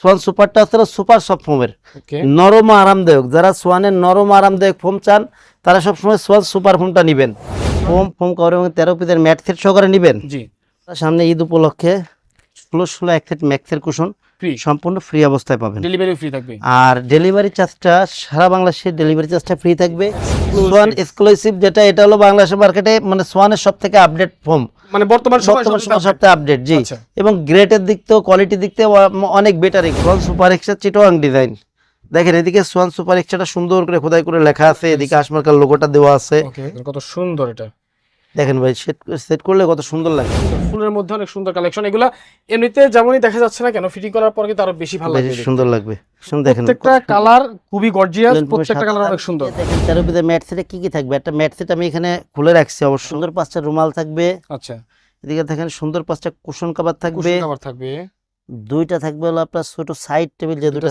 Schwann সুপারটা হচ্ছে super soft ফোমের। নরম আরামদায়ক। যারা সোয়ানের নরম আরামদায়ক ফোম চান তারা সবসময় সোয়ান সুপার ফোমটা নেবেন। ফোম ফোম কভার এবং তেরো পিসের ম্যাট সেট সহকারে নেবেন। জি। সামনে ঈদ উপলক্ষে ষোলো ষোলো এক সেট ম্যাক্সের কুশন সম্পূর্ণ ফ্রি অবস্থায় পাবেন। ডেলিভারি ফ্রি থাকবে। আর ডেলিভারি চার্জটা সারা বাংলাদেশের ডেলিভারি চার্জটা ফ্রি থাকবে। সোয়ান এক্সক্লুসিভ যেটা এটা হলো বাংলাদেশের মার্কেটে মানে সোয়ানের সব থেকে আপডেট ফোম মানে বর্তমান সময় বর্তমান সময় সবথেকে আপডেট জি। আচ্ছা। এবং গ্রেটের দিক থেকেও কোয়ালিটি দিক থেকে অনেক বেটার সোয়ান সুপার এক্সট্রা চিটোয়াং ডিজাইন দেখেন এদিকে সোয়ান সুপার এক্সট্রাটা সুন্দর করে খোদাই করে লেখা আছে এদিকে আসমার্কার লোগোটা দেওয়া আছে। কত সুন্দর এটা। দেখেন ভাই সেট সেট করলে কত সুন্দর লাগে। ফুলের মধ্যে অনেক সুন্দর কালেকশন এগুলা এমনিতে যেমনই দেখা যাচ্ছে না কেন ফিটিং করার পর কিন্তু আরও বেশি ভালো বেশি লাগবে সুন্দর লাগবে। দেখেন প্রত্যেকটা কালার খুবই গর্জিয়াস প্রত্যেকটা কালার অনেক সুন্দর। দেখেন তেরো পিসের ম্যাট সেটে কি কি থাকবে? একটা ম্যাট সেট আমি এখানে খুলে রাখছি অবশ্য সুন্দর পাঁচটা রুমাল থাকবে। আচ্ছা। এদিকে দেখেন সুন্দর পাঁচটা কুশন কাবার থাকবে। কুশন কভার থাকবে। দুইটা থাকবে হলো আপনার ছোট সাইড টেবিল যে দুটো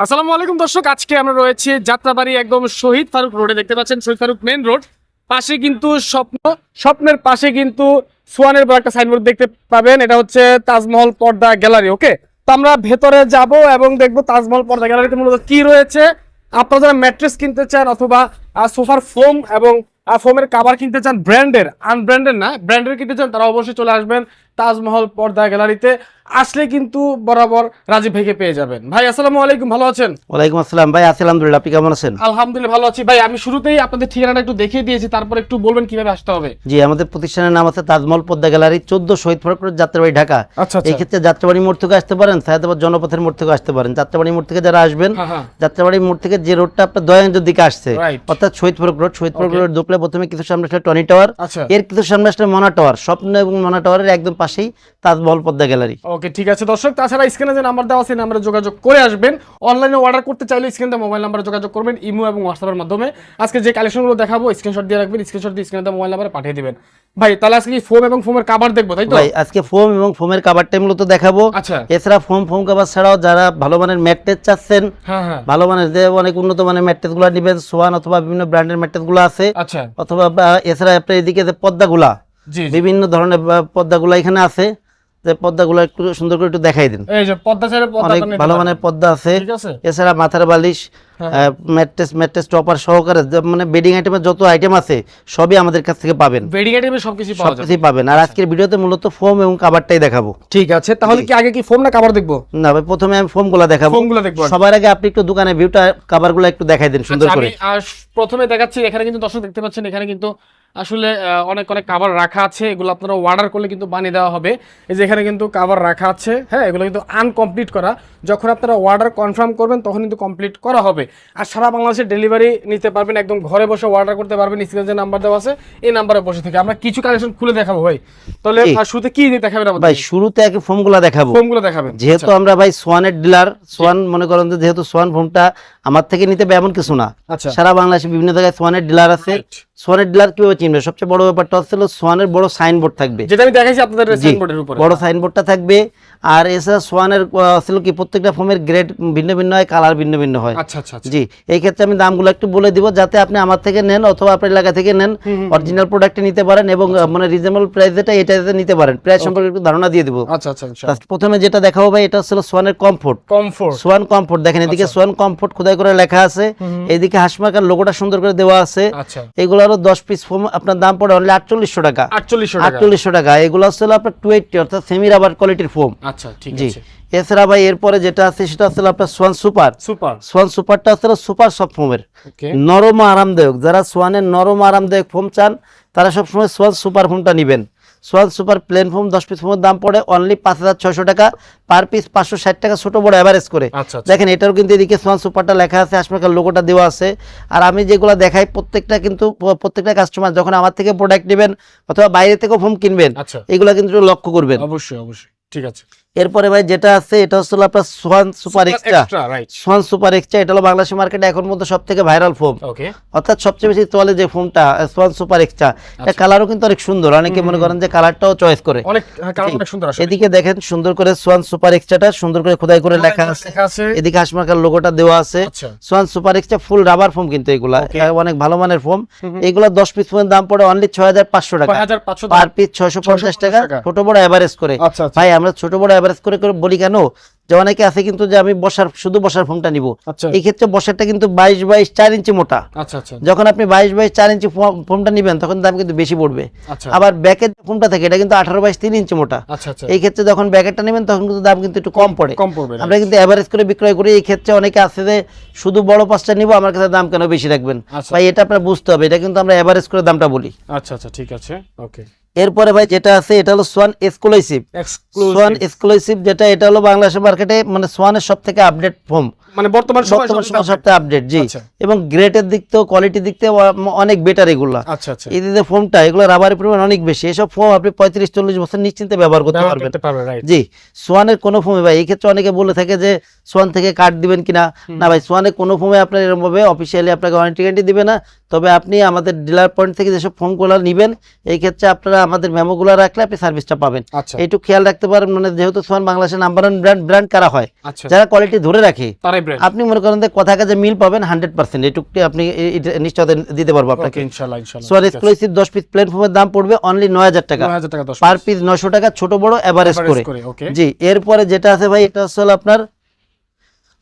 আসসালামু আলাইকুম দর্শক, আজকে আমরা রয়েছে যাত্রাবাড়ি একদম শহীদ ফারুক রোডে। দেখতে পাচ্ছেন শহীদ ফারুক মেন রোড পাশে কিন্তু স্বপ্ন, স্বপ্নের পাশে কিন্তু সোয়ানের বড় একটা সাইনবোর্ড দেখতে পাবেন। এটা হচ্ছে তাজমহল পর্দা গ্যালারি ওকে তো আমরা ভেতরে যাব এবং দেখব তাজমহল পর্দা গ্যালারিতে মূলত কি রয়েছে। আপনারা যারা ম্যাট্রেস কিনতে চান অথবা সোফার ফোম এবং ফোমের কাভার কিনতে চান ব্র্যান্ডের আনব্র্যান্ডের না ব্র্যান্ডের কিনতে চান, তারা অবশ্যই চলে আসবেন। তাজমহল পর্দা গ্যালারিতে আসলে কিন্তু বরাবর রাজীব ভাইকে পেয়ে যাবেন। ভাই আসসালামু আলাইকুম ভালো আছেন? ওয়ালাইকুম আসসালাম। ভাই আছি আলহামদুলিল্লাহ আপনি কেমন আছেন? আলহামদুলিল্লাহ ভালো আছি। ভাই আমি শুরুতেই আপনাদের ঠিকানাটা একটু দেখিয়ে দিয়েছি তারপর একটু বলবেন কীভাবে আসতে হবে। জি আমাদের প্রতিষ্ঠানের নাম আছে তাজমহল পদ্মা গ্যালারি চোদ্দ শহীদ ফরক যাত্রাবাড়ি ঢাকা। আচ্ছা এই ক্ষেত্রে যাত্রাবাড়ি মোড় থেকে আসতে পারেন সায়দাবাদ জনপথের মোড় থেকে আসতে পারেন। যাত্রাবাড়ি মোড় থেকে যারা আসবেন হ্যাঁ হ্যাঁ। যাত্রাবাড়ি মোড় থেকে যে রোডটা আপনার দয়াঞ্জের দিকে আসছে অর্থাৎ শহীদ ফরক রোড শহীদ ফরক. রোড ঢুকলে প্রথমে কিছু সামনে আসলে টনি টাওয়ার আচ্ছা। এর কিছু সামনে আসলে মনা টাওয়ার স্বপ্ন এবং মনা টাওয়ারের একদম পাশেই তাজমহল পদ্মা গ্যালারি। ওকে ঠিক আছে দর্শক। তাছাড়া স্ক্রিনে যে নাম্বার দেওয়া আছে নাম্বারে যোগাযোগ করে আসবেন। অনলাইনে অর্ডার করতে চাইলে স্ক্রিনে মোবাইল নাম্বারে যোগাযোগ করবেন ইমো এবং হোয়াটসঅ্যাপের মাধ্যমে। আজকে যে কালেকশনগুলো দেখাবো স্ক্রিনশট দিয়ে রাখবেন স্ক্রিনশট দিয়ে স্ক্রিনে মোবাইল নাম্বারে পাঠিয়ে দিবেন। ভাই তাহলে আজকে কি ফোম এবং ফোমের কাভার দেখব তাই তো? ভাই আজকে ফোম এবং ফোমের কাবারটা মূলত দেখাবো। আচ্ছা। এছাড়া ফোম ফোম কাবার ছাড়াও যারা ভালো মানের ম্যাট্রেস চাচ্ছেন হ্যাঁ হ্যাঁ। ভালো মানের যে অনেক উন্নত মানের ম্যাট্রেসগুলো নিবেন সোয়ান অথবা বিভিন্ন ব্র্যান্ডের ম্যাট্রেসগুলো আছে। আচ্ছা। অথবা এছাড়া আপনার এদিকে যে পদ্মাগুলা। বিভিন্ন ধরনের পদ্মাগুলা এখানে আছে। যে পদ্মাগুলো একটু সুন্দর করে একটু দেখাই দিন। এই যে পদ্মা ছেড়ে অনেক ভালো মানের পদ্মা আছে। এছাড়া মাথার বালিশ। ম্যাট্রেস ম্যাট্রেস টপার সহকারে মানে বেডিং আইটেমের যত আইটেম আছে সবই আমাদের কাছ থেকে পাবেন। বেডিং আইটেমে সবকিছু পাওয়া যাবে। সবকিছুই পাবেন। আর আজকের ভিডিওতে মূলত ফোম এবং কাবারটাই দেখাবো। ঠিক আছে। তাহলে কি আগে কি ফোম না কাভার দেখব? না ভাই প্রথমে আমি ফোমগুলো দেখাবো। ফোমগুলো দেখব। সবার আগে আপনি একটু দোকানে ভিউটা কাভারগুলো একটু দেখাই দিন সুন্দর আচ্ছা, করে। আমি প্রথমে দেখাচ্ছি এখানে কিন্তু দর্শক দেখতে পাচ্ছেন এখানে কিন্তু আসলে অনেক অনেক কাভার রাখা আছে। এগুলো আপনারা অর্ডার করলে কিন্তু বানিয়ে দেওয়া হবে। এই যে এখানে কিন্তু কাভার রাখা আছে হ্যাঁ? এগুলো কিন্তু আনকমপ্লিট করা। যখন আপনারা অর্ডার কনফার্ম করবেন তখন কিন্তু কমপ্লিট করা হবে। আর সারা বাংলাদেশে ডেলিভারি নিতে পারবেন একদম ঘরে বসে অর্ডার করতে পারবেন। স্ক্রিনে যে নাম্বার দেওয়া আছে এই নাম্বারে বসে থেকে। আমরা কিছু কালেকশন খুলে দেখাবো ভাই। তাহলে শুরুতে কি দেখাবেন ভাই আমাদের শুরুতে আগে ফোমগুলো দেখাবো। ফোমগুলো দেখাবেন। যেহেতু আমরা ভাই সোয়ানের ডিলার সোয়ান মনে করেন যে যেহেতু সোয়ান ফোমটা আমার থেকে নিতে হবে এমন কিছু না। আচ্ছা। সারা বাংলাদেশে বিভিন্ন জায়গায় সোয়ানের ডিলার আছে। সোয়ানের ডিলার কীভাবে চিনবে? সবচেয়ে বড় ব্যাপারটা হচ্ছে সোয়ানের বড় সাইনবোর্ড থাকবে। যেটা আমি দেখাইছি আপনাদের সাইনবোর্ডের উপরে। বড় সাইনবোর্ডটা থাকবে। আর এছাড়া সোয়ানের ছিল কি প্রত্যেকটা ফোমের গ্রেড ভিন্ন ভিন্ন হয় কালার ভিন্ন ভিন্ন হয়। আচ্ছা আচ্ছা আচ্ছা। জি। এই ক্ষেত্রে আমি দামগুলো একটু বলে দিব যাতে আপনি আমার থেকে নেন অথবা আপনার এলাকা থেকে নেন। অরিজিনাল প্রোডাক্টে নিতে পারেন এবং মানে রিজনেবল প্রাইস যেটা এটাতে নিতে পারেন। প্রাইস সম্পর্কে একটু ধারণা দিয়ে দিব। আচ্ছা আচ্ছা প্রথমে যেটা দেখাবো ভাই এটা হচ্ছে সোয়ানের কমফোর্ট কমফোর্ট সোয়ান কমফোর্ট দেখেন এদিকে সোয়ান কমফোর্ট খোদাই করে লেখা আছে। এইদিকে হাসমাকার লোগোটা সুন্দর করে দেওয়া আছে। আচ্ছা। এগুলোরও দশ পিস ফোম আপনার দাম পড়ে অনলি আটচল্লিশশো টাকা। আটচল্লিশশো টাকা। এগুলো হচ্ছে আপনার টু এইটটি অর্থাৎ সেমি রাবার কোয়ালিটির ফোম আচ্ছা জি। এছাড়া ভাই এরপরে যেটা আছে সেটা হচ্ছে আপনার সোয়ান সুপার সুপার সোয়ান সুপারটা হচ্ছে সুপার সফট ফোমের নরম আরামদায়ক। যারা সোয়ানের নরম আরামদায়ক ফোম চান তারা সবসময় সোয়ান সুপার ফোমটা নেবেন। সোয়ান সুপার প্লেন ফোম দশ পিস ফোমের দাম পড়ে অনলি পাঁচ হাজার ছয়শো টাকা পার পিস পাঁচশো ষাট টাকা ছোট বড় অ্যাভারেজ করে। আচ্ছা আচ্ছা। দেখেন এটারও কিন্তু এদিকে সোয়াল সুপারটা লেখা আছে আসমাকার লোগোটা দেওয়া আছে। আর আমি যেগুলো দেখাই প্রত্যেকটা কিন্তু প্রত্যেকটা কাস্টমার যখন আমার থেকে প্রোডাক্ট নেবেন অথবা বাইরে থেকেও ফোম কিনবেন আচ্ছা। এগুলো কিন্তু লক্ষ্য করবেন। অবশ্যই অবশ্যই। ঠিক আছে। এরপরে ভাই যেটা আছে এটা হলো আপনার Swan super extra Swan super extra এটা হলো বাংলাদেশের মার্কেটে এখন সব থেকে ভাইরাল ফোম অর্থাৎ সবচেয়ে বেশি চলে যে সোয়ান সুপার এক্সট্রা এটা কালারও কিন্তু অনেক সুন্দর অনেকে মনে করেন যে কালারটাও চয়েস করে। হ্যাঁ, এদিকে দেখেন সুন্দর করে সোয়ান সুপার এক্সট্রাটা সুন্দর করে খোদাই করে লেখা আছে। এদিকে হাসমার্কার লোগোটা দেওয়া আছে। Swan super extra full rubber foam কিন্তু এগুলা। অনেক ভালো মানের ফোম। এগুলা দশ পিস ফোমের দাম পড়ে অনলি ছয় হাজার পাঁচশো টাকা। পার পিস ছয়শো পঞ্চাশ টাকা। টাকা। ছোট বড় এভারেজ করে। আচ্ছা আচ্ছা। ভাই আমরা ছোট বড় এভারেজ করে করে বলি কেন? যে অনেকে আছে কিন্তু যে আমি বসার শুধু বসার ফোমটা নিব। আচ্ছা। এই ক্ষেত্রে বসারটা কিন্তু বাইশ বাইশ চার ইঞ্চি মোটা। আচ্ছা আচ্ছা। যখন আপনি বাইশ বাইশ চার ইঞ্চি ফোমটা নিবেন তখন দাম কিন্তু বেশি পড়বে। আবার ব্যাকের যে ফোমটা থাকে এটা কিন্তু আঠারো বাইশ তিন ইঞ্চি মোটা। আচ্ছা আচ্ছা। এই ক্ষেত্রে যখন ব্যাকেটটা নেবেন তখন কিন্তু দাম কিন্তু একটু কম পড়ে। কম পড়বে আমরা কিন্তু এভারেজ করে বিক্রয় করি। এই ক্ষেত্রে অনেকে আছে যে শুধু বড় পাঁচটা নিব আমার কাছে দাম কেন বেশি রাখবেন। ভাই এটা আপনার বুঝতে হবে। এটা কিন্তু আমরা এভারেজ করে দামটা বলি। আচ্ছা আচ্ছা ঠিক আছে। ওকে এরপরে ভাই যেটা আছে এটা হলো সোয়ান এক্সক্লুসিভ সোয়ান এক্সক্লুসিভ যেটা এটা হলো বাংলাদেশের মার্কেটে মানে সোয়ানের সব থেকে আপডেট ফোম মানে বর্তমান বর্তমান সময় সবথেকে আপডেট জি। আচ্ছা। এবং গ্রেটের দিক থেকেও কোয়ালিটির দিক থেকে অনেক বেটার এগুলা। আচ্ছা আচ্ছা। এই যে ফোমটা এগুলো রাবারের পরিমাণ অনেক বেশি। এসব ফোম আপনি পঁয়ত্রিশ চল্লিশ বছর নিশ্চিন্তে ব্যবহার করতে পারবেন। জি সোয়ানের কোনো ফোমে ভাই এই ক্ষেত্রে অনেকে বলে থাকে যে সোয়ান থেকে কার্ড দিবেন কিনা? না ভাই সোয়ানের কোনো ফোমে আপনার এরকম ভাবে অফিসিয়ালি আপনাকে ওয়ারেন্টি গ্যারান্টি দিবে না। তবে আপনি আমাদের ডিলার পয়েন্ট থেকে যেসব ফোনগুলো নেবেন এই ক্ষেত্রে আপনারা আমাদের মেমোগুলো রাখলে আপনি সার্ভিসটা পাবেন। আচ্ছা। এইটুকু খেয়াল রাখতে পারেন মানে যেহেতু সোয়ান বাংলাদেশের নাম্বার ওয়ান ব্র্যান্ড ব্র্যান্ড কারা হয়? আচ্ছা। যারা কোয়ালিটি ধরে রাখে আপনি মনে করেন যে কথা কাজে মিল পাবেন হান্ড্রেড পার্সেন্ট এটুকু আপনি নিশ্চয়তা দিতে পারব আপনাকে। সোয়ান এক্সক্লুসিভ দশ পিস প্লেন ফোমের দাম পড়বে অনলি নয় হাজার টাকা। 9000 টাকা 10 পার পিস নশো টাকা ছোট বড় এভারেজ করে। করে জি এরপরে যেটা আছে ভাই এটা হচ্ছে আপনার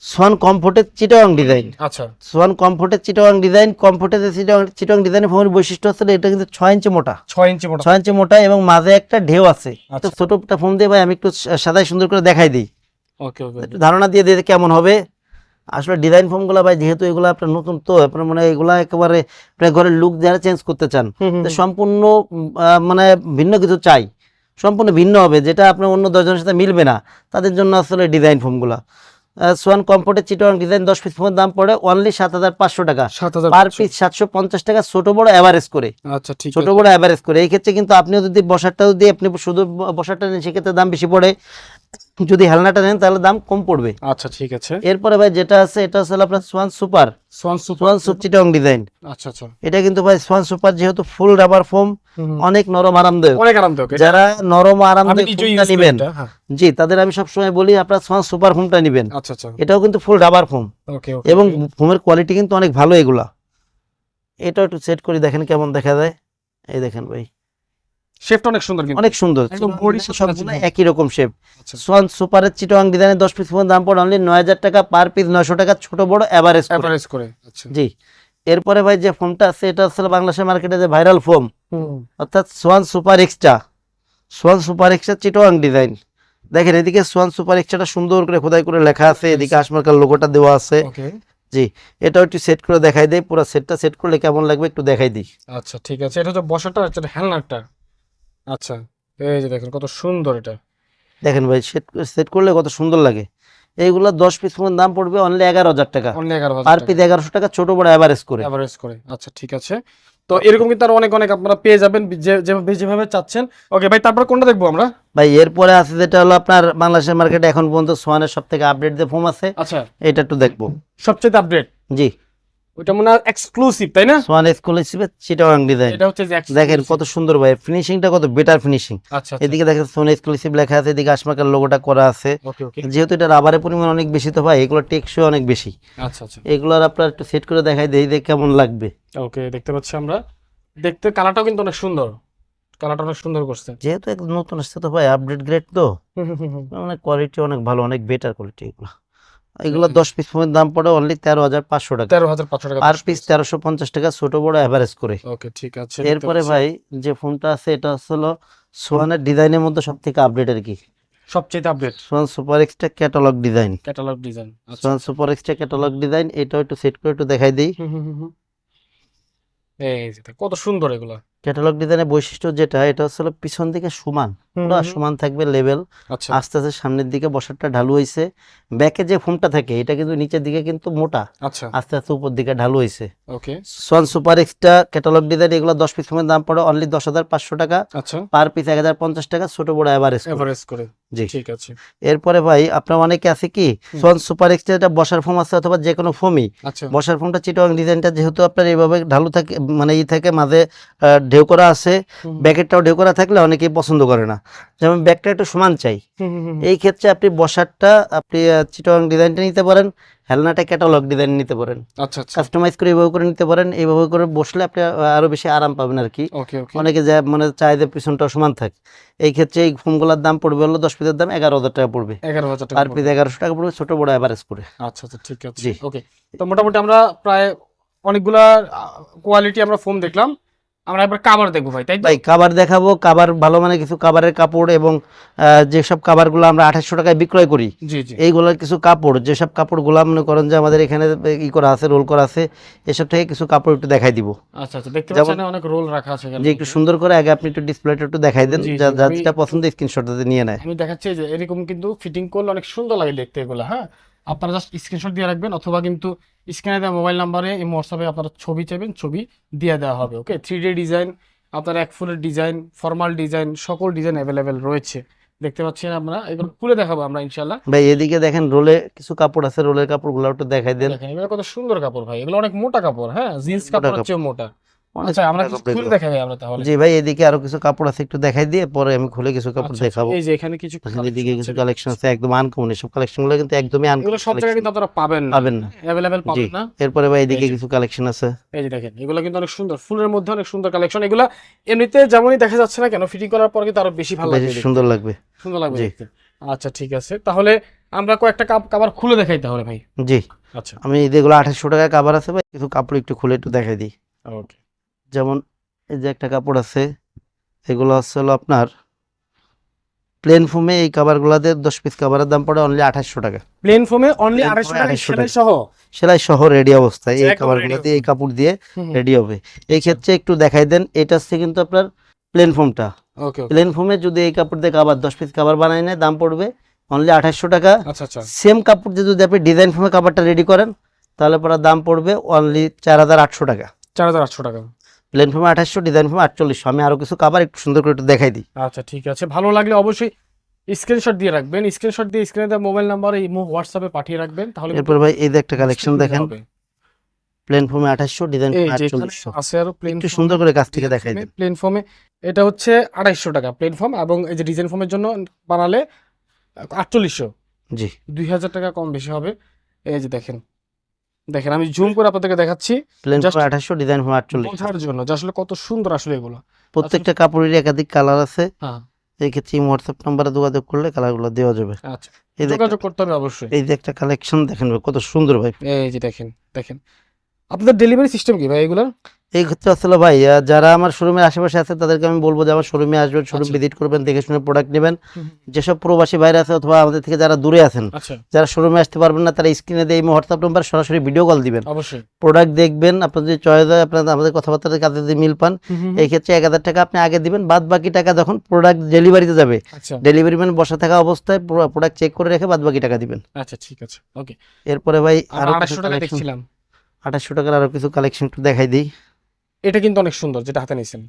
সোয়ান কমফোর্টের চিটাং ডিজাইন। আচ্ছা। সোয়ান কমফোর্টের চিটাং ডিজাইন কমফোর্টের চিটাং চিটাং ডিজাইনের ফোনের বৈশিষ্ট্য হচ্ছে এটা কিন্তু ছয় ইঞ্চি মোটা। 6 ইঞ্চি মোটা। ছয় ইঞ্চি মোটা এবং মাঝে একটা ঢেউ আছে। আচ্ছা। তো ছোটটা ফোন দিয়ে ভাই আমি একটু সাদাই সুন্দর করে দেখাই দিই। ওকে ওকে ধারণা দিয়ে দিয়ে কেমন হবে। আসলে ডিজাইন ফোনগুলো ভাই যেহেতু এগুলো আপনার নতুন তো আপনার মানে এগুলা একেবারে আপনার ঘরের লুক যারা চেঞ্জ করতে চান সম্পূর্ণ মানে ভিন্ন কিছু চাই। সম্পূর্ণ ভিন্ন হবে যেটা আপনার অন্য দশজনের সাথে মিলবে না। তাদের জন্য আসলে ডিজাইন ফোনগুলো সোয়ান কমফোর্টের চিটং ডিজাইন দশ পিস ফোনের দাম পড়ে অনলি সাত হাজার পাঁচশো টাকা। 7000 পার পিস সাতশো পঞ্চাশ টাকা ছোট বড় অ্যাভারেজ করে। আচ্ছা ঠিক ছোট বড় অ্যাভারেজ করে। এই ক্ষেত্রে কিন্তু আপনিও যদি বসারটা যদি আপনি শুধু বসারটা নেন সেক্ষেত্রে দাম বেশি পড়ে। যদি হেলনাটা নেন তাহলে দাম কম পড়বে। আচ্ছা ঠিক আছে। এরপরে ভাই যেটা আছে এটা হচ্ছে আপনার Swan super Swan super Swan soup চিটং ডিজাইন। আচ্ছা আচ্ছা। এটা কিন্তু ভাই সোয়ান সুপার যেহেতু ফুল রাবার ফোম অনেক নরম আরামদায়ক। অনেক আরামদায়ক। যারা নরম আরামদায়ক ফোমটা নিবেন। হ্যাঁ। জি তাদের আমি সবসময় বলি আপনার সোয়ান সুপার ফোমটা নিবেন। আচ্ছা আচ্ছা। এটাও কিন্তু ফুল রাবার ফোম ওকে এবং ফোমের কোয়ালিটি কিন্তু অনেক ভালো এগুলা। এটা একটু সেট করে দেখেন কেমন দেখা যায়। এই দেখেন ভাই। শেপটা অনেক সুন্দর কিন্তু। অনেক সুন্দর। সবগুলো একই রকম শেপ আচ্ছা। সোয়ান সুপারের চিটোয়াং ডিজাইনের দশ পিস দাম পড়ে অনলি নয় হাজার টাকা পার পিস নয়শো টাকা ছোট বড় অ্যাভারেজ এভারেজ করে আচ্ছা। জি। এরপরে ভাই যে ফোনটা আছে এটা আসলে বাংলাদেশের মার্কেটে যে ভাইরাল ফোম অর্থাৎ Swan super extra Swan super extra চিটোয়াং design দেখেন এদিকে সোয়ান সুপার এক্সট্রাটা সুন্দর করে খোদাই করে লেখা আছে এদিকে আসমার্কার লোগোটা দেওয়া আছে। জি এটাও একটু সেট করে দেখাই দেয় পুরো সেটটা সেট করলে কেমন লাগবে একটু দেখাই দিই। আচ্ছা ঠিক আছে। এটা হচ্ছে বসাটা হ্যান্ডলারটা আচ্ছা এই যে দেখেন কত সুন্দর এটা। দেখেন ভাই সেট সেট করলে কত সুন্দর লাগে। এইগুলো দশ পিস ফোনের দাম পড়বে অনলি এগারো হাজার টাকা। অনলি এগারো পার পিস এগারোশো টাকা ছোট বড় অ্যাভারেজ করে। এভারেজ করে। আচ্ছা ঠিক আছে। তো এরকম কিন্তু আরও অনেক অনেক আপনারা পেয়ে যাবেন যেভাবে যেভাবে চাচ্ছেন। ওকে ভাই তারপর কোনটা দেখব আমরা? ভাই এরপরে আছে যেটা হলো আপনার বাংলাদেশের মার্কেটে এখন পর্যন্ত সোয়ানের সব থেকে আপডেট যে ফোম আছে আচ্ছা। এটা একটু দেখব। সবচেয়ে আপডেট জি। ওইটা মনে হয় এক্সক্লুসিভ তাই না? সোয়ান এক্সক্লুসিভের চিটাগাং ডিজাইন এটা হচ্ছে দেখেন কত সুন্দর ভাই ফিনিশিংটা কত বেটার ফিনিশিং আচ্ছা আচ্ছা। এদিকে দেখেন সোন এক্সক্লুসিভ লেখা আছে এদিকে লোগোটা করা আছে। যেহেতু এটা রাবারের পরিমাণ অনেক বেশি তো ভাই এগুলো টেকসই অনেক বেশি। আচ্ছা আচ্ছা। এগুলোর আপনার একটু সেট করে দেখাই দেই দেখে কেমন লাগবে। ওকে দেখতে পাচ্ছি আমরা। দেখতে কালারটাও কিন্তু অনেক সুন্দর। কালারটা অনেক সুন্দর করছে। যেহেতু একদম নতুন আসছে তো ভাই আপডেট গ্রেড তো। অনেক কোয়ালিটি অনেক ভালো অনেক বেটার কোয়ালিটি এগুলো। এগুলো দশ পিস ফোনের দাম পড়ে অনলি তেরো হাজার পাঁচশো টাকা। তেরো হাজার পাঁচশো টাকা পার পিস তেরোশো পঞ্চাশ টাকা ছোট বড় অ্যাভারেজ করে। ওকে ঠিক আছে এরপরে ভাই যে ফোনটা আছে এটা হলো সোয়ানের ডিজাইনের মধ্যে সব থেকে আপডেট আর কি? সবচেয়ে update Swan super extra catalogue design catalogue design Swan super extra catalogue design এটাও একটু সেট করে একটু দেখাই দিই। এই কত সুন্দর এগুলা। ক্যাটালগ ডিজাইনের বৈশিষ্ট্য যেটা এটা হচ্ছে পিছন দিকে সমান। সমান থাকবে লেভেল আচ্ছা। আস্তে আস্তে সামনের দিকে বসারটা ঢালু হয়েছে ব্যাকে যে ফোমটা থাকে এটা কিন্তু নিচের দিকে কিন্তু মোটা। আচ্ছা। আস্তে আস্তে উপর দিকে ঢালু হয়েছে সন Swan super extra catalogue design এগুলো দশ পিস ফোমের দাম পড়ে অনলি দশ হাজার পাঁচশো টাকা। আচ্ছা। পার পিস এক হাজার পঞ্চাশ টাকা ছোট বড় এভারেজ করে। জি। ঠিক আছে। এরপরে ভাই আপনার অনেকে আছে কি সন সুপার এক্সট্রা বসার ফর্ম আছে অথবা যে কোনো ফোমই আচ্ছা। বসার ফোমটা চিটং ডিজাইনটা যেহেতু আপনার এইভাবে ঢালু থাকে মানে ই থাকে মাঝে ঢেউ করা আছে। ব্যাকেটটাও ঢেউ করা থাকলে অনেকেই পছন্দ করে না। যেমন ব্যাকটা একটু সমান চাই। এই ক্ষেত্রে আপনি বসারটা আপনি চিটং ডিজাইনটা নিতে পারেন। হেলনাটা ক্যাটালগ ডিজাইন নিতে পারেন। আচ্ছা আচ্ছা। কাস্টমাইজ করে এইভাবে করে নিতে পারেন এইভাবে করে বসলে আপনি আরও বেশি আরাম পাবেন আর কি। অনেকে যা মানে চায় যে পিছনটা সমান থাকে। এই ক্ষেত্রে এই ফোনগুলোর দাম পড়বে হলো দশ পিসের দাম এগারো হাজার টাকা পড়বে। এগারো হাজার টাকা পড়বে। পিস এগারোশো টাকা পড়বে ছোট বড় অ্যাভারেজ করে। আচ্ছা আচ্ছা ঠিক আছে। জি। ওকে। তো মোটামুটি আমরা প্রায় অনেকগুলা কোয়ালিটি আমরা ফোন দেখলাম। আমরা একবার কাভার দেখব ভাই তাই ভাই কাবার দেখাবো কাবার ভালো মানে কিছু কাবারের কাপড় এবং যেসব কাবারগুলো আমরা আঠাশশো টাকায় বিক্রয় করি এইগুলোর কিছু কাপড় যেসব কাপড়গুলো মনে করেন যে আমাদের এখানে ই করা আছে রোল করা আছে এসব থেকে কিছু কাপড় একটু দেখাই দিব। আচ্ছা আচ্ছা দেখতে পাচ্ছেন অনেক রোল রাখা আছে যে একটু সুন্দর করে আগে আপনি একটু ডিসপ্লেটা একটু দেখাই দেন জি, জি, যা যা যেটা পছন্দ স্ক্রিনশট নিয়ে নেয়। আমি দেখাচ্ছি যে এরকম কিন্তু ফিটিং করলে অনেক সুন্দর লাগে দেখতে এগুলো হ্যাঁ? আপনারা জাস্ট স্ক্রিনশট দিয়ে রাখবেন অথবা কিন্তু স্ক্রিনে দেওয়া মোবাইল নাম্বারে এই হোয়াটসঅ্যাপে আপনারা ছবি চাইবেন ছবি দিয়ে দেওয়া হবে ওকে থ্রি ডি ডিজাইন আপনার এক ফুলের ডিজাইন ফর্মাল ডিজাইন সকল ডিজাইন অ্যাভেলেবেল রয়েছে। দেখতে পাচ্ছেন আমরা এগুলো খুলে দেখাবো আমরা ইনশাল্লাহ ভাই এদিকে দেখেন রোলে কিছু কাপড় আছে রোলের কাপড়গুলো একটু দেখাই দেন। দেখেন এগুলো কত সুন্দর কাপড় ভাই এগুলো অনেক মোটা কাপড় হ্যাঁ? জিন্স কাপড়। হচ্ছে মোটা। আচ্ছা আমরা মোটা কিছু কাপড় খুলে দেখাই আমরা তাহলে। জি ভাই এদিকে আরও কিছু কাপড় আছে একটু দেখাই দিয়ে পরে আমি খুলে কিছু কাপড় আচ্ছা, দেখাবো। এই যে এখানে কিছু এদিকে কিছু কালেকশন আছে একদম আনকমন এসব কালেকশনগুলো কিন্তু একদমই এগুলো সব জায়গায় কিন্তু আপনারা পাবেন না। পাবেন না। অ্যাভেলেবেল পাবেন না। এরপরে ভাই এদিকে কিছু কালেকশন আছে। এই যে দেখেন এগুলো কিন্তু অনেক সুন্দর ফুলের মধ্যে অনেক সুন্দর কালেকশন এগুলো এমনিতে যেমনই দেখা যাচ্ছে না কেন ফিটিং করার পর কিন্তু আরও বেশি ভালো লাগবে সুন্দর লাগবে। সুন্দর লাগবে আচ্ছা ঠিক আছে। তাহলে আমরা কয়েকটা কাপ কাবার খুলে দেখাই তাহলে ভাই। জি। আচ্ছা। আমি যেগুলো আঠাশশো টাকায় কাবার আছে ভাই কিছু কাপড় একটু খুলে একটু দেখাই দিই। ওকে যেমন এই যে একটা কাপড় আছে এগুলো হচ্ছে হলো আপনার প্লেন ফোমে এই কাভারগুলোতে দশ পিস কাভারের দাম পড়ে অনলি আঠাশশো টাকা। প্লেন ফোমে অনলি Plain আড়াইশো foam এ টাকা 250 সেলাই সহ সেলাই সহ রেডি অবস্থায় এই কাভারগুলোতে এই কাপড় দিয়ে। রেডি হবে। এই ক্ষেত্রে একটু দেখাই দেন এটা হচ্ছে কিন্তু আপনার প্লেন ফোমটা প্লেন ফোমে যদি এই কাপড় দিয়ে কাবার দশ পিস কাবার বানাই নেয় দাম পড়বে অনলি আঠাশশো টাকা। আচ্ছা আচ্ছা। সেম কাপড় দিয়ে যদি আপনি ডিজাইন ফোমে কাপড়টা রেডি করেন তাহলে পরে দাম পড়বে অনলি চার হাজার আটশো টাকা। চার হাজার আটশো টাকা। প্লেন ফোমে আঠাশশো ডিজাইন ফোমে আটচল্লিশশো। আমি আরও কিছু কাবার একটু সুন্দর করে একটু দেখাই দিই। আচ্ছা ঠিক আছে। ভালো লাগলে অবশ্যই স্ক্রিনশট দিয়ে রাখবেন। স্ক্রিনশট দিয়ে স্ক্রিনে দেওয়া মোবাইল নাম্বার এই হোয়াটসঅ্যাপে পাঠিয়ে রাখবেন তাহলে এরপর ভাই এই যে একটা কালেকশন দেখেন। ফোমে আঠাশশো ডিজাইন এই ফোমে যে এখানে আটচল্লিশশো। আছে আরও প্লেন একটু সুন্দর করে কাছ থেকে দেখাই দেন প্লেন ফর্মে এটা হচ্ছে আড়াইশো টাকা প্লেন ফর্ম এবং এই যে ডিজাইন ফর্মের জন্য বানালে আটচল্লিশশো। জি। দুই হাজার টাকা কম বেশি হবে। এই যে দেখেন। দেখেন আমি জুম করে আপনাদেরকে দেখাচ্ছি প্লেন আঠাশশো ডিজাইন ফোমে আটচল্লিশ। বোঝার জন্য যে আসলে কত সুন্দর আসলে এগুলো। প্রত্যেকটা কাপড়ের একাধিক কালার আছে। হ্যাঁ। এই ক্ষেত্রে হোয়াটসঅ্যাপ নাম্বারে যোগাযোগ করলে কালারগুলো দেওয়া যাবে। আচ্ছা যোগাযোগ করতে হবে অবশ্যই। এই যে একটা কালেকশন দেখেন ভাই কত সুন্দর ভাই। এই যে দেখেন দেখেন। আপনাদের ডেলিভারি সিস্টেম কি ভাই এগুলো এই ক্ষেত্রে আসলে ভাই যারা আমার শোরুমের আশেপাশে আছে তাদেরকে আমি বলব যে আমার শোরুমে আসবেন শোরুম আচ্ছা। ভিজিট করবেন দেখে শুনে প্রোডাক্ট নেবেন। যেসব প্রবাসী বাইরে আছে অথবা আমাদের থেকে যারা দূরে আছেন আচ্ছা। যারা শোরুমে আসতে পারবেন না তারা স্ক্রিনে দিয়ে এই হোয়াটসঅ্যাপ নাম্বার সরাসরি ভিডিও কল দিবেন। অবশ্যই। প্রোডাক্ট দেখবেন আপনার যদি চয়েস হয় আপনার আমাদের কথাবার্তার কাছে যদি মিল পান এই ক্ষেত্রে এক হাজার টাকা আপনি আগে দিবেন বাদ বাকি টাকা যখন প্রোডাক্ট ডেলিভারিতে যাবে আচ্ছা। ডেলিভারি ম্যান বসা থাকা অবস্থায় প্রোডাক্ট চেক করে রেখে বাদ বাকি টাকা দিবেন। আচ্ছা ঠিক আছে। ওকে এরপরে ভাই আড়াইশো টাকা দেখছিলাম। আঠাশশো টাকার আরও কিছু কালেকশন একটু দেখাই দিই। এটা কিন্তু অনেক সুন্দর যেটা হাতে নিয়েছেন।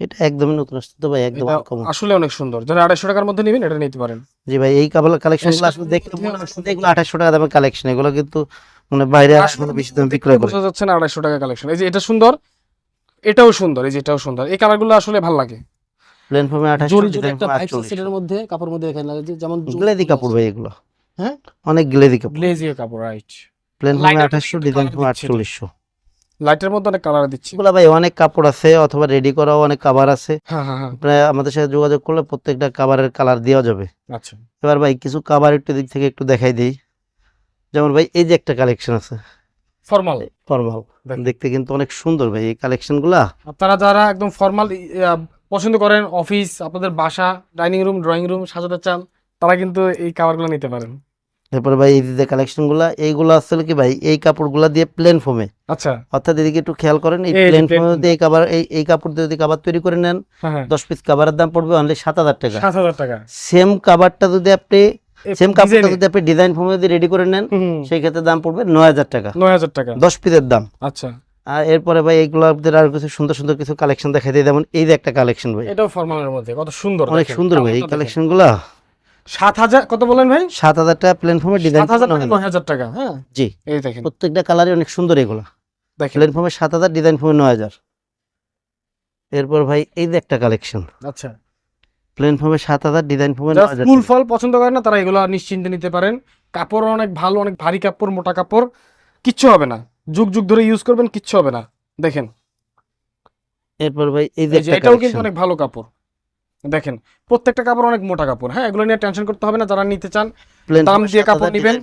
এটা একদমই নতুন আসছে তো ভাই একদম uncommon। আসলে অনেক সুন্দর। যারা আড়াইশো টাকার মধ্যে নেবেন এটা নিতে পারেন। জি ভাই এই কাবলা কালেকশনগুলো আসলে দেখলে মনে হচ্ছে এগুলো আঠাশশো টাকা দামের কালেকশন এগুলো কিন্তু মানে বাইরে কোনো বেশি দামে বিক্রয় করে। বোঝা যাচ্ছে না আড়াইশো টাকা কালেকশন এই যে এটা সুন্দর এটাও সুন্দর এই যে এটাও সুন্দর। এই কালারগুলো আসলে ভালো লাগে। প্লেন ফর্মে আঠাশশো সেটের মধ্যে কাপড় মধ্যে এখানে লাগে যেমন গ্লেদি কাপড় ভাই এগুলো। হ্যাঁ? অনেক গ্লেদি কাপড়। গ্লেজিও কাপড় রাইট প্লেন এর আঠাশশো ডিজাইন দিচ্ছে আটচল্লিশশো। লাইটের মধ্যে অনেক কালার দিচ্ছি। এগুলো ভাই অনেক কাপড় আছে অথবা রেডি করাও অনেক কাভার আছে। হ্যাঁ হ্যাঁ হ্যাঁ। আপনারা আমাদের সাথে যোগাযোগ করলে প্রত্যেকটা কাভারের কালার দেওয়া যাবে। আচ্ছা। এবার ভাই কিছু কাভার একটু দিক থেকে একটু দেখাই দিই। যেমন ভাই এই যে একটা কালেকশন আছে। ফর্মাল ফর্মাল দেখতে কিন্তু অনেক সুন্দর ভাই এই কালেকশনগুলা। আপনারা যারা একদম ফর্মাল পছন্দ করেন অফিস আপনাদের বাসা ডাইনিং রুম ড্রয়িং রুম সাজাতে চান তারা কিন্তু এই কাভারগুলো নিতে পারেন। এরপর ভাই এই যে কালেকশনগুলো এইগুলো আসলে কি ভাই এই কাপড়গুলো দিয়ে প্লেন ফোমে আচ্ছা। অর্থাৎ এদিকে একটু খেয়াল করেন এই প্লেন ফোমে। এই কাবার এই এই কাপড় দিয়ে যদি কাবার তৈরি করে নেন হ্যাঁ হ্যাঁ। দশ পিস কাবারের দাম পড়বে অনলি সাত হাজার টাকা। সাত হাজার টাকা। সেম কাবারটা যদি আপনি সেম কাপড়টা যদি আপনি ডিজাইন ফোমে যদি রেডি করে নেন সেই ক্ষেত্রে দাম পড়বে নয় হাজার টাকা। নয় হাজার টাকা। দশ পিসের দাম। আচ্ছা। আর এরপরে ভাই এইগুলো আপনাদের আর কিছু সুন্দর সুন্দর কিছু কালেকশন দেখাই দিই। যেমন এই যে একটা কালেকশন ভাই। এটাও ফরমালের মধ্যে কত সুন্দর অনেক সুন্দর ভাই এই কাপড়টা দেখেন। কালেকশনগুলা। সাত হাজার কত বলেন ভাই? সাত হাজার টাকা ডিজাইন সাত হাজার নয় হাজার টাকা হ্যাঁ? জি। এই দেখেন। প্রত্যেকটা কালারই অনেক সুন্দর এগুলো। দেখেন। প্লেন সাত হাজার ডিজাইন ফর্মে নয় হাজার। এরপর ভাই এই যে একটা কালেকশন আচ্ছা। প্লেন ফর্মে সাত হাজার ডিজাইন ফর্মে হাজার ফুল ফল পছন্দ না তারা এগুলো নিশ্চিন্তে নিতে পারেন। কাপড় অনেক ভালো অনেক ভারী কাপড় মোটা কাপড়। কিচ্ছু হবে না। যুগ যুগ ধরে ইউজ করবেন কিচ্ছু হবে না। দেখেন। এরপর ভাই এই যে এটাও কিন্তু অনেক ভালো কাপড়। দেখেন প্রত্যেকটা কাপড় অনেক মোটা কাপড় হ্যাঁ? এগুলো নিয়ে টেনশন করতে হবে না যারা নিতে চান দাম দিয়ে কাপড় নিবেন,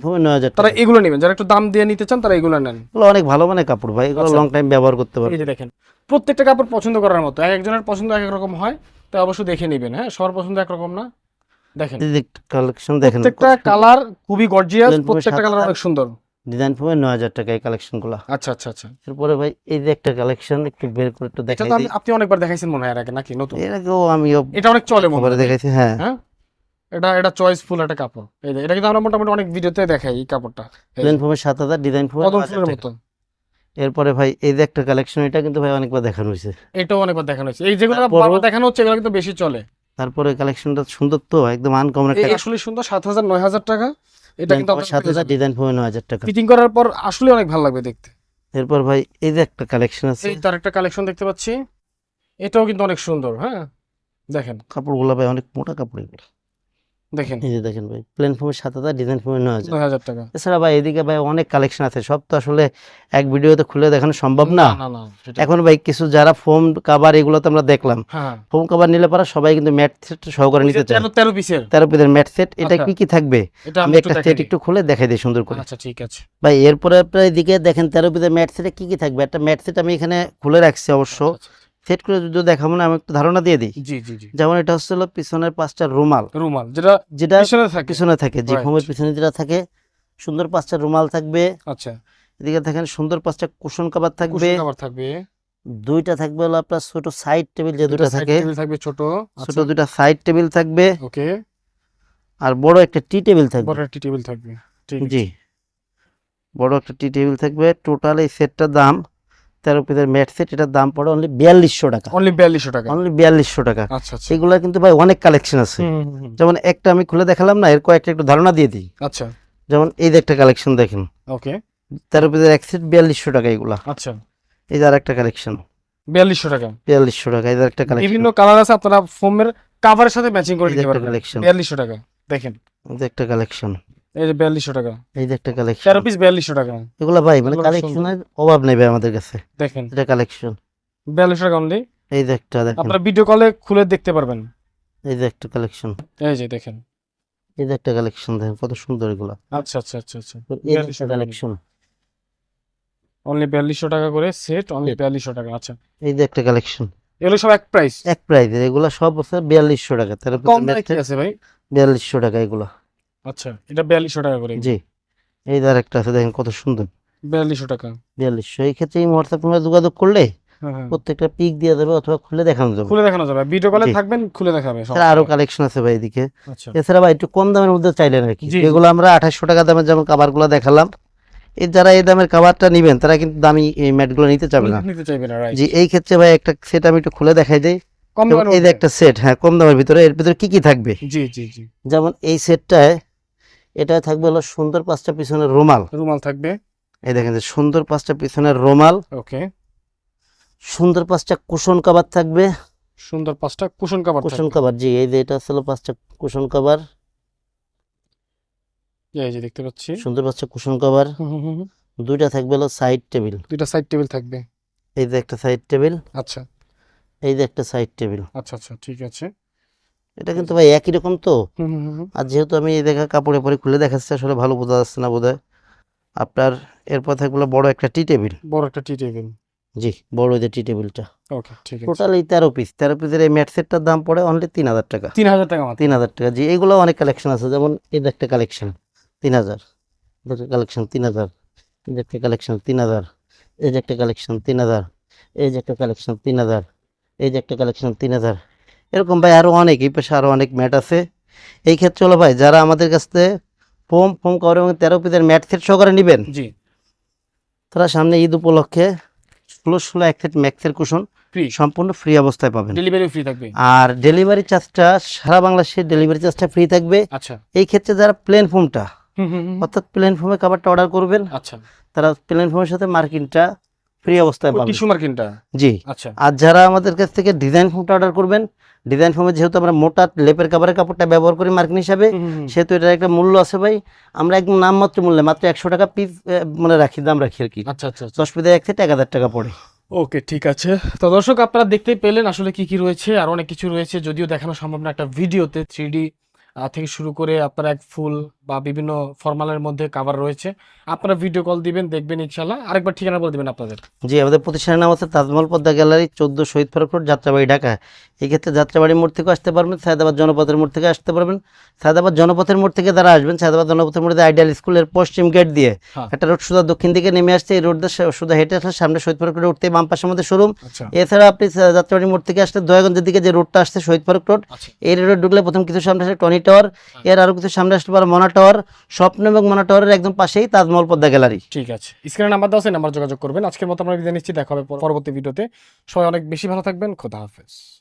তারা এগুলো নেবেন। যারা একটু দাম দিয়ে নিতে চান তারা এগুলো নেন। এগুলো অনেক ভালো মানে কাপড় ভাই এগুলো আচ্ছা। লং টাইম ব্যবহার করতে পারবে এই যে দেখেন প্রত্যেকটা কাপড় পছন্দ করার মতো এক একজনের পছন্দ এক এক রকম হয় তাই অবশ্যই দেখে নেবেন হ্যাঁ? সবার পছন্দ একরকম না? দেখেন কালেকশন দেখেন। প্রত্যেকটা কালার খুবই গর্জিয়াস প্রত্যেকটা কালার অনেক সুন্দর। ডিজাইন ফর্মে নয় হাজার টাকা এই কালেকশনগুলো আচ্ছা আচ্ছা আচ্ছা। এরপরে ভাই এই যে একটা কালেকশন একটু বের করে একটু দেখাই আপনি অনেকবার দেখাইছেন মনে হয় এর আগে নাকি নতুন? এর আগেও আমিও এটা অনেক চলে মনে হয়। দেখাইছি হ্যাঁ। হ্যাঁ? এটা এটা চয়েসফুল একটা কাপড়। এই যে এটা কিন্তু আমরা মোটামুটি অনেক ভিডিওতে দেখাই এই কাপড়টা। প্লেন ফর্মে সাত হাজার ডিজাইন ফর্মে কদম ফুলের মতো। এরপরে ভাই এই যে একটা কালেকশন এটা কিন্তু ভাই অনেকবার দেখানো হয়েছে। এটাও অনেকবার দেখানো হয়েছে। এই যেগুলো বারবার দেখানো হচ্ছে এগুলো কিন্তু বেশি চলে। তারপরে কালেকশনটা সুন্দর তো একদম আনকমন একটা আসলে সুন্দর সাত হাজার নয় হাজার টাকা। এটা কিন্তু সাত হাজার ডিজাইন ফর্মে নয় হাজার টাকা। ফিটিং করার পর আসলে অনেক ভালো লাগবে দেখতে। এরপর ভাই এই যে একটা কালেকশন আছে। এই তার একটা কালেকশন দেখতে পাচ্ছি। এটাও কিন্তু অনেক সুন্দর হ্যাঁ? দেখেন। কাপড়গুলো ভাই অনেক মোটা কাপড় এগুলো। দেখেন। এই যে দেখেন ভাই প্লেন ফর্মে সাত হাজার ডিজাইন ফর্মে নয় হাজার টাকা। এছাড়া ভাই এদিকে ভাই অনেক কালেকশন আছে সব তো আসলে এক ভিডিওতে খুলে দেখানো সম্ভব না। এখন ভাই কিছু যারা ফোম কাভার এগুলো তো আমরা দেখলাম হ্যাঁ ফোম কাভার নিলে পরে সবাই কিন্তু ম্যাট সেট সহকারে নিতে চায়। তেরো পিসের তেরো পিসের ম্যাট সেট এটা আচ্ছা। কি কি থাকবে? আমি একটা সেট একটু খুলে দেখাই দিই সুন্দর করে। আচ্ছা ঠিক আছে। ভাই এরপরে আপনার এদিকে দেখেন তেরো পিসের ম্যাট সেটে কি কি থাকবে? একটা ম্যাট সেট আমি এখানে খুলে রাখছি অবশ্য। আচ্ছা, সেট করে যদি দেখাবো না আমি একটু ধারণা দিয়ে দিই। জি জি জি। যেমন এটা হচ্ছে হলো পিছনের পাঁচটা রুমাল। রুমাল যেটা যেটা পিছনে থাকে। পিছনে থাকে যে Right. পিছনে যেটা থাকে সুন্দর পাঁচটা রুমাল থাকবে। আচ্ছা। এদিকে দেখেন সুন্দর পাঁচটা কুশন কাভার থাকবে। কভার থাকবে। দুইটা থাকবে হলো আপনার ছোট সাইড টেবিল যে দুটো থাকে। থাকবে ছোট ছোট দুইটা সাইড টেবিল থাকবে। ওকে। আর বড় একটা টি টেবিল থাকবে। বড় একটি টেবিল থাকবে। ঠিক জি। বড় একটা টি টেবিল থাকবে। টোটাল এই সেটটার দাম তেরো পিসের ম্যাট সেট এটার দাম পড়ে অনলি বিয়াল্লিশশো টাকা। অনলি বিয়াল্লিশশো টাকা। অনলি বিয়াল্লিশশো টাকা। আচ্ছা আচ্ছা। কিন্তু ভাই অনেক কালেকশন আছে। যেমন একটা আমি খুলে দেখালাম না এর কয়েকটা একটু ধারণা দিয়ে দিই। আচ্ছা। যেমন এই একটা কালেকশন দেখেন। ওকে তেরো পিসের এক সেট বিয়াল্লিশশো টাকা এগুলা। আচ্ছা। এই আর একটা কালেকশন বিয়াল্লিশশো টাকা। বিয়াল্লিশশো টাকা এই একটা কালেকশন বিভিন্ন কালার আছে আপনারা ফোমের কাভারের সাথে ম্যাচিং করে দিতে পারবেন। কালেকশন বিয়াল্লিশশো টাকা দেখেন। একটা কালেকশন এই যে বিয়াল্লিশশো টাকা। এই যে একটা কালেকশন তেরো পিস বিয়াল্লিশশো টাকা। এগুলা ভাই মানে কালেকশনের অভাব নেই ভাই আমাদের কাছে। দেখেন। এটা কালেকশন বিয়াল্লিশশো টাকা অনলি এই যে একটা দেখেন। আপনারা ভিডিও কলে খুলে দেখতে পারবেন। এই যে একটা কালেকশন এই যে দেখেন। এই যে একটা কালেকশন দেখেন কত সুন্দর এগুলা। আচ্ছা আচ্ছা আচ্ছা আচ্ছা। এই যে কালেকশন অনলি বিয়াল্লিশশো টাকা করে সেট অনলি বিয়াল্লিশশো টাকা আচ্ছা। এই যে একটা কালেকশন এগুলো সব এক প্রাইস এক এগুলা সব আছে বিয়াল্লিশশো টাকা। কম আছে ভাই। বিয়াল্লিশশো টাকা এগুলা। আচ্ছা এটা বিয়াল্লিশশো টাকা করে। জি এই যে একটা আছে দেখেন কত সুন্দর। বিয়াল্লিশশো টাকা। বিয়াল্লিশশো এই ক্ষেত্রে এই হোয়াটসঅ্যাপ যোগাযোগ করলে হ্যাঁ হ্যাঁ। প্রত্যেকটা পিক অথবা খুলে দেখানো যাবে। খুলে দেখানো যাবে। ভিডিও কলে থাকবেন খুলে দেখাবে এছাড়া আরও কালেকশন আছে ভাই এদিকে। আচ্ছা। এছাড়া ভাই একটু কম দামের মধ্যে চাইলেন আর কি। এগুলো আমরা আঠাশশো টাকা দামের যেমন কাভারগুলো দেখালাম যারা এই দামের কাভারটা নিবেন তারা কিন্তু দামি এই ম্যাটগুলো নিতে চাবে না। নিতে চাইবে না রাইট জি এই ক্ষেত্রে ভাই একটা সেট আমি একটু খুলে দেখাই দিই। কম দামের এই যে একটা সেট হ্যাঁ কম দামের ভিতরে এর ভিতরে কি কি থাকবে? জি জি জি। যেমন এই সেটটায় এটায় থাকবে হলো সুন্দর পাঁচটা পিছনের রুমাল। রুমাল থাকবে। এই দেখেন যে সুন্দর পাঁচটা পিছনের রুমাল। ওকে। সুন্দর পাঁচটা কুশন কাভার থাকবে। সুন্দর পাঁচটা কুশন কাভার কুশন কাভার জি এই যে এটা হলো পাঁচটা কুশন কাভার। এই যে দেখতে পাচ্ছি। সুন্দর পাঁচটা কুশন কাভার। দুইটা থাকবে হলো সাইড টেবিল। দুইটা সাইড টেবিল থাকবে। এই যে একটা সাইড টেবিল। আচ্ছা। এই যে একটা সাইড টেবিল। আচ্ছা আচ্ছা ঠিক আছে। এটা কিন্তু ভাই একই রকম তো। আর যেহেতু আমি এই দেখা কাপড়ে পরে খুলে দেখাচ্ছি আসলে ভালো বোঝা যাচ্ছে না বোধহয়। আপনার এরপর থাকবে বড় একটা টি টেবিল। বড় একটা টি টেবিল। জি বড় যে টি টেবিলটা। ওকে ঠিক আছে। টোটাল এই তেরো পিস তেরো পিসের এই ম্যাট সেটটার দাম পড়ে অনলি তিন হাজার টাকা। তিন হাজার টাকা মাত্র। তিন হাজার টাকা। জি এগুলো অনেক কালেকশন আছে। যেমন এই একটা কালেকশন তিন হাজার। কালেকশন তিন হাজার। এই একটা কালেকশন তিন হাজার। এই যে একটা কালেকশন তিন হাজার। এই যে একটা কালেকশন তিন হাজার। এই যে একটা কালেকশন তিন হাজার। এরকম ভাই আরও অনেক এই পাশে আরও অনেক ম্যাট আছে। এই ক্ষেত্রে হলো ভাই যারা আমাদের কাছ থেকে ফোম ফোম কভার এবং তেরো পিসের ম্যাট সেট সহকারে নেবেন জি। তারা সামনে ঈদ উপলক্ষে ষোলো ষোলো এক সেট ম্যাক্সের কুশন সম্পূর্ণ ফ্রি অবস্থায় পাবেন। ডেলিভারি ফ্রি থাকবে? আর ডেলিভারি চার্জটা সারা বাংলাদেশের ডেলিভারি চার্জটা ফ্রি থাকবে। আচ্ছা। এই ক্ষেত্রে যারা প্লেন ফোমটা হুম হুম হুম। অর্থাৎ প্লেন ফোমে খাবারটা অর্ডার করবেন আচ্ছা। তারা প্লেন ফোমের সাথে মার্কিনটা ফ্রি অবস্থায় পাবেন। টিস্যু মার্কিনটা? জি। আচ্ছা। আর যারা আমাদের কাছ থেকে ডিজাইন ফোমটা অর্ডার করবেন ডিজাইন ফোমে যেহেতু আমরা মোটা লেপের কাভারের কাপড়টা ব্যবহার করি মার্কিন হিসাবে। সেহেতু এটার একটা মূল্য আছে ভাই। আমরা একদম নামমাত্র মূল্যে মাত্র একশো টাকা পিস মানে রাখি দাম রাখি আর কি। আচ্ছা আচ্ছা আচ্ছা। দশ পিসে এক সেট এক হাজার টাকা পড়ে। ওকে ঠিক আছে। তো দর্শক আপনারা দেখতেই পেলেন আসলে কি কি রয়েছে আর অনেক কিছু রয়েছে। যদিও দেখানো সম্ভব না একটা ভিডিওতে থ্রি থেকে শুরু করে আপনারা এক ফুল বা বিভিন্ন ফরমালের মধ্যে কাভার রয়েছে। আপনারা ভিডিও কল দিবেন দেখবেন ইনশাল্লাহ। আরেকবার ঠিকানা বলে দিবেন আপনাদের। জি আমাদের প্রতিষ্ঠানের নাম আছে তাজমহল পদ্মা গ্যালারি চোদ্দ শহীদ ফারুক রোড যাত্রাবাড়ি ঢাকা। এই ক্ষেত্রে যাত্রাবাড়ি মোড় থেকেও আসতে পারবেন সায়দাবাদ জনপথের মোড় থেকে আসতে পারবেন। সায়দাবাদ জনপথের মোড় থেকে যারা আসবেন সায়দাবাদ জনপথের মোড়ে আইডিয়াল স্কুলের পশ্চিম গেট দিয়ে হ্যাঁ। একটা রোড সুদা দক্ষিণ দিকে নেমে আসছে এই রোড সুদা হেঁটে আসলে সামনে শহীদ ফারুক রোড উঠতে বাম পাশের মধ্যে শোরুম আচ্ছা। এছাড়া আপনি যাত্রাবাড়ি মোড় থেকে আসলে দয়াগঞ্জের দিকে যে রোডটা আসছে শহীদ ফারুক রোড আচ্ছা। এই রোডে ঢুকলে প্রথম কিছু সামনে আসলে টনি টাওয়ার এর আরও কিছু সামনে আসতে পারে মনা টাওয়ার স্বপ্ন এবং মানা টাওয়ারের একদম পাশেই তাজমহল পদ্মা গ্যালারি। ঠিক আছে। স্ক্রিনে নাম্বার দেওয়া আছে, নাম্বার যোগাযোগ করবেন। আজকের মতো আমরা বিদায় নিচ্ছি, দেখা হবে পরবর্তী ভিডিওতে। সবাই অনেক বেশি ভালো থাকবেন। খোদা হাফেজ।